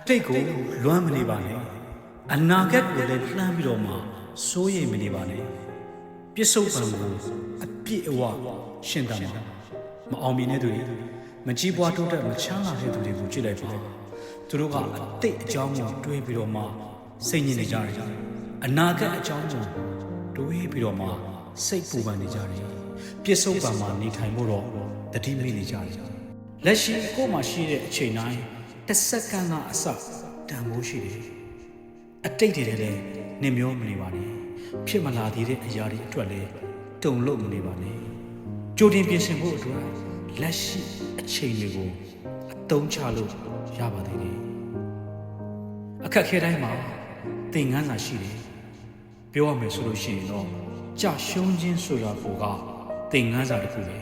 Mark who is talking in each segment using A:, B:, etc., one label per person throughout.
A: အတိတ်ကိုလွမ်းမနေပါနဲ့အနာဂတ်ကိုလည်းလှမ်းပြီးတော့မှစိုးရိမ်မနေပါနဲ့ပြစ္ဆုတ်ပံကိုအပြည့်အဝရှင်းတတ်မှာမအောင်မြင်တဲ့သူတွေမကြီးပွားတိုးတက်မချမ်းသာတဲ့သူတွေကိုကြည့်လိုက်ပါသူတို့ကအတိတ်အကြောင်းကိုတွေးပြီးတော့မှစိတ်ညစ်နေကြတယ်အနာဂတ်အကြောင်းကိုတွေးပြီးတော့မှစိတ်ပူပန်နေကြတယ်ပြစ္ဆုတ်ပံမှာနေထိုင်ဖို့တော့တတိမိနေကြတယ်လက်ရှိကိုယ်မှာရှိတဲ့အချိန်တိုင်း တစ်စက္ကန့်ကအစတန်ဖိုးရှိတယ်အတိတ်တွေလည်းနေမျောမနေပါနဲ့ဖြစ်မလာသေးတဲ့အရာတွေအတွက်လည်းတုံ့လို့မနေပါနဲ့ကြိုတင်ပြင်ဆင်ဖို့အတွက်လက်ရှိအချိန်တွေကိုအသုံးချလို့ရပါသေးတယ်အခက်ခဲတိုင်းမှာသင်ခန်းစာရှိတယ်ပြောရမယ်ဆိုလို့ရှိရင်တော့ကြာရှုံးခြင်းဆိုတာကိုကသင်ခန်းစာတစ်ခုပဲ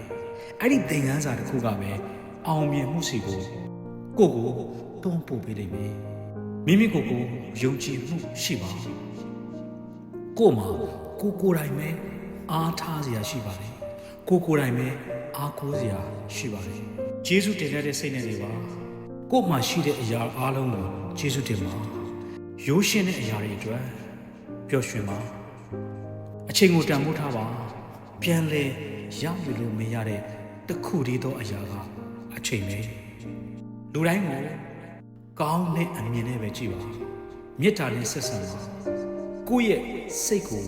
A: အဲ့ဒီသင်ခန်းစာတစ်ခုကပဲအောင်မြင်မှုစီကို ကိုကိုတွန်းပို့ပေးလိမ့်မယ်မိမိကိုယ်ကိုယုံကြည်မှုရှိပါကို့မှာကိုကိုယ်တိုင်ပဲအားထားစရာရှိပါတယ်ကိုကိုယ်တိုင်ပဲအားကိုးစရာရှိပါတယ်ယေရှုတင်တဲ့စိတ်နဲ့နေပါကို့မှာရှိတဲ့အရာအားလုံးကိုယေရှုတင်ပါရိုးရှင်းတဲ့အရာတွေအတွက်ပျော်ရွှင်ပါအချိန်ကိုတန်ဖိုးထားပါပြန်လဲရောက်ယူလို့မရတဲ့တစ်ခုတည်းသောအရာကအချိန်ပဲ လူတိုင်းကိုကောင်းတဲ့အမြင်နဲ့ပဲကြည့်ပါမေတ္တာနဲ့ဆက်ဆံပါကိုယ့်ရဲ့စိတ်ကို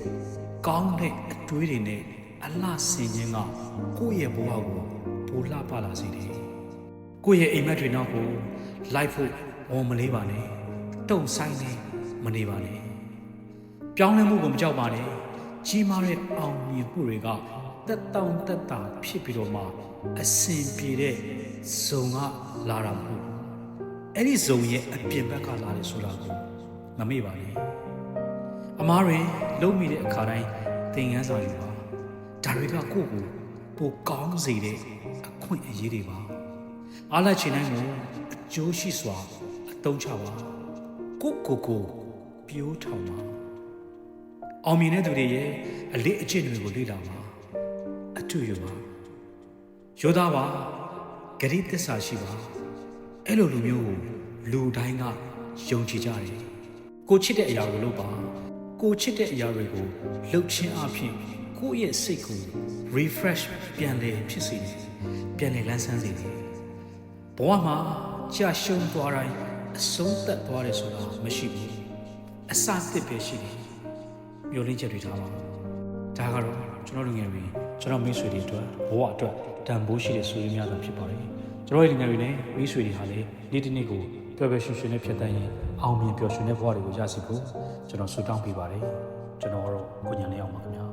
A: ကောင်းတဲ့အတွေးတွေနဲ့အလှဆင်ခြင်းကကိုယ့်ရဲ့ဘဝကိုပိုလှပလာစေတယ်ကိုယ့်ရဲ့အိမ်မက်တွေနောက်ကိုလိုက်ဖို့ဝန်မလေးပါနဲ့တုံဆိုင်နေမနေပါနဲ့ပြောင်းလဲမှုကိုမကြောက်ပါနဲ့ကြီးမားတဲ့အောင်မြင်မှုတွေက တက်တောင့်တက်တာဖြစ်ပြီးတော့မှအစင်ပြေတဲ့ဇုံကလာတာမဟုတ်ဘူးအဲ့ဒီဇုံရဲ့အပြင်ဘက်ကလာတယ်ဆိုတာကိုမမေ့ပါနဲ့အမားတွေလုံးမိတဲ့အခါတိုင်းသင်ငန်းစာယူပါဒါတွေကကိုယ့်ကိုပိုကောင်းစေတဲ့အခွင့်အရေးတွေပါအားလက်ချင်တိုင်းကိုအကျိုးရှိစွာအသုံးချပါကိုယ့်ကိုယ်ကိုပြိုးထောင်ပါအောင်မြင်တဲ့သူတွေရဲ့အလေးအကျင့်တွေကိုလေ့လာပါ အထူးယူပါယောသားပါဂရိသစ္စာရှိပါအဲ့လိုလူမျိုးကိုလူတိုင်းကယုံကြည်ကြတယ်ကိုချစ်တဲ့အရာကိုလုပ်ပါကိုချစ်တဲ့အရာတွေကိုလှုပ်ခြင်းအပြင်ကိုယ့်ရဲ့စိတ်ကို refresh ပြန်လည်ဖြစ်စေတယ်ပြန်လည်လန်းဆန်းစေတယ်ဘဝမှာကြာရှုံးသွားတိုင်းအဆုံးသက်သွားတယ်ဆိုတာမရှိဘူးအစသစ်ပဲရှိတယ်မျောလင်းချက်တွေထားပါဒါကတော့ကျွန်တော်လူငယ်တွေ ကျွန်တော်မိတ်ဆွေတွေအတွက်ဘဝအတွက်တန်ဖိုးရှိတဲ့ဆွေးများတာဖြစ်ပါတယ်ကျွန်တော်ရဲ့လူငယ်တွေနဲ့မိတ်ဆွေတွေဟာလည်းနေ့တစ်နေ့ကိုပျော်ပျော်ရွှင်ရွှင်နဲ့ဖြစ်တတ်ရင်အောင်မြင်ပျော်ရွှင်တဲ့ဘဝတွေကိုရရှိဖို့ကျွန်တော်ဆုတောင်းပေးပါတယ်ကျွန်တော်ကတော့ကိုညာလေးအောင်ပါခင်ဗျာ